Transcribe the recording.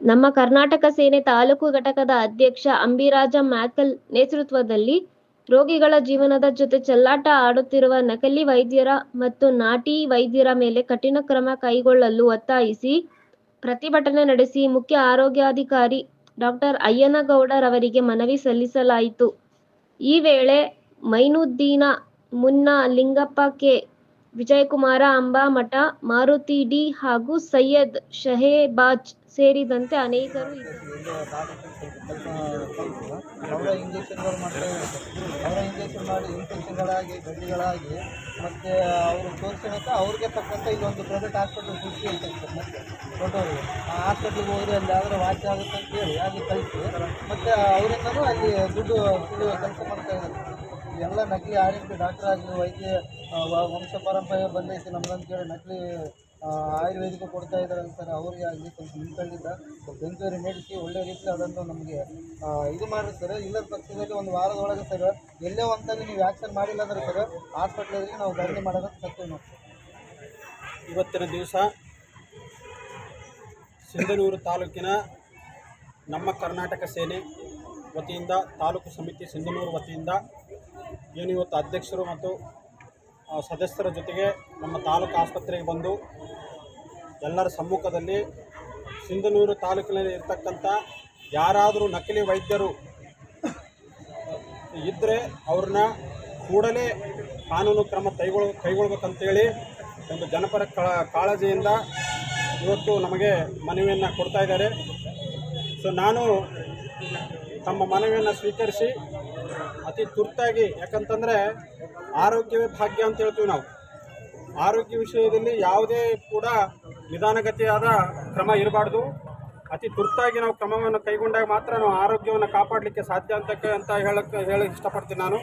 ನಮ್ಮ ಕರ್ನಾಟಕ ಸೇನೆ ತಾಲೂಕು ಘಟಕದ ಅಧ್ಯಕ್ಷ ಅಂಬಿರಾಜ ಮ್ಯಾಕಲ್ ನೇತೃತ್ವದಲ್ಲಿ ರೋಗಿಗಳ ಜೀವನದ ಜೊತೆ ಚೆಲ್ಲಾಟ ಆಡುತ್ತಿರುವ ನಕಲಿ ವೈದ್ಯರ ಮತ್ತು ನಾಟಿ ವೈದ್ಯರ ಮೇಲೆ ಕಠಿಣ ಕ್ರಮ ಕೈಗೊಳ್ಳಲು ಒತ್ತಾಯಿಸಿ ಪ್ರತಿಭಟನೆ ನಡೆಸಿ ಮುಖ್ಯ ಆರೋಗ್ಯಾಧಿಕಾರಿ ಡಾಕ್ಟರ್ ಅಯ್ಯನಗೌಡರವರಿಗೆ ಮನವಿ ಸಲ್ಲಿಸಲಾಯಿತು. ಈ ವೇಳೆ ಮೈನುದ್ದೀನ, ಮುನ್ನಾ, ಲಿಂಗಪ್ಪ ಕೆ. ವಿಜಯಕುಮಾರ ಅಂಬಾಮಠ, ಮಾರುತಿ ಡಿ ಹಾಗೂ ಸೈಯದ್ ಶಹೇಬಾಜ್ ಸೇರಿದಂತೆ ಅನೇಕರು ಅವರ ಅವರ ಮತ್ತು ಅವರು ಅವ್ರಿಗೆ ತಕ್ಕಂಥ ಇದೊಂದು ಪ್ರೈವೇಟ್ ಸರ್ ಮತ್ತೆ ಹೋದ್ರೆ ಅಲ್ಲಿ ಅಂತ ಹೇಳಿ ಅಲ್ಲಿ ಅಲ್ಲಿ ದುಡ್ಡು ಕೆಲಸ ಮಾಡ್ತಾ ಇದ್ದಾರೆ. ಎಲ್ಲ ನಕಲಿ ಪಿ ಡಾಕ್ಟರ್ ಆಗಲಿ ವೈದ್ಯ ವಂಶ ಪರಂಪರೆ ಬಂದೈತಿ ನಮ್ಗಂತೇಳಿ ನಕಲಿ ಆ, ಆಯುರ್ವೇದಿಕ ಕೊಡ್ತಾ ಇದ್ದಾರೆ ಸರ್ ಅವ್ರಿಗೆ ಆಗಲಿ ಸ್ವಲ್ಪ ನಿಂತ್ಕೊಂಡಿದ್ದ ಸ್ವಲ್ಪ ನಡೆಸಿ ಒಳ್ಳೆ ರೀತಿ ಅದನ್ನು ನಮಗೆ ಇದು ಮಾಡಿರ್ತಾರೆ ಸರ್. ಇಲ್ಲದ ಪಕ್ಷದಲ್ಲಿ ಒಂದು ವಾರದೊಳಗೆ ಸರ್ ಎಲ್ಲೇ ಒಂದಲ್ಲಿ ನೀವು ಆ್ಯಕ್ಷನ್ ಮಾಡಿಲ್ಲ ಅಂದ್ರೆ ಸರ್ ಹಾಸ್ಪಿಟ್ಲಲ್ಲಿ ನಾವು ಧರಣಿ ಮಾಡೋದಕ್ಕೆ ಸತ್ಯ ನೋಡಿ ಇವತ್ತಿನ ದಿವಸ ಸಿಂಧನೂರು ತಾಲೂಕಿನ ನಮ್ಮ ಕರ್ನಾಟಕ ಸೇನೆ ವತಿಯಿಂದ ತಾಲೂಕು ಸಮಿತಿ ಸಿಂಧನೂರು ವತಿಯಿಂದ ಏನು ಇವತ್ತು ಅಧ್ಯಕ್ಷರು ಮತ್ತು ಸದಸ್ಯರ ಜೊತೆಗೆ ನಮ್ಮ ತಾಲೂಕು ಆಸ್ಪತ್ರೆಗೆ ಬಂದು ಎಲ್ಲರ ಸಮ್ಮುಖದಲ್ಲಿ ಸಿಂಧನೂರು ತಾಲೂಕಿನಲ್ಲಿ ಇರ್ತಕ್ಕಂಥ ಯಾರಾದರೂ ನಕಲಿ ವೈದ್ಯರು ಇದ್ದರೆ ಅವ್ರನ್ನ ಕೂಡಲೇ ಕಾನೂನು ಕ್ರಮ ಕೈಗೊಳ್, ಕೈಗೊಳ್ಬೇಕಂತೇಳಿ ಒಂದು ಜನಪರ ಕಳ, ಕಾಳಜಿಯಿಂದ ಇವತ್ತು ನಮಗೆ ಮನವಿಯನ್ನು ಕೊಡ್ತಾ ಇದ್ದಾರೆ. ಸೊ ನಾನು ತಮ್ಮ ಮನವಿಯನ್ನು ಸ್ವೀಕರಿಸಿ ಅತಿ ತುರ್ತಾಗಿ, ಯಾಕಂತಂದರೆ ಆರೋಗ್ಯವೇ ಭಾಗ್ಯ ಅಂತ ಹೇಳ್ತೀವಿ ನಾವು. ಆರೋಗ್ಯ ವಿಷಯದಲ್ಲಿ ಯಾವುದೇ ಕೂಡ ನಿಧಾನಗತಿಯಾದ ಕ್ರಮ ಇರಬಾರ್ದು. ಅತಿ ತುರ್ತಾಗಿ ನಾವು ಕ್ರಮವನ್ನು ಕೈಗೊಂಡಾಗ ಮಾತ್ರ ನಾವು ಆರೋಗ್ಯವನ್ನು ಕಾಪಾಡಲಿಕ್ಕೆ ಸಾಧ್ಯ ಅಂತ ಅಂತ ಹೇಳಕ್ಕೆ ಹೇಳಕ್ಕೆ ಇಷ್ಟಪಡ್ತೀನಿ ನಾನು.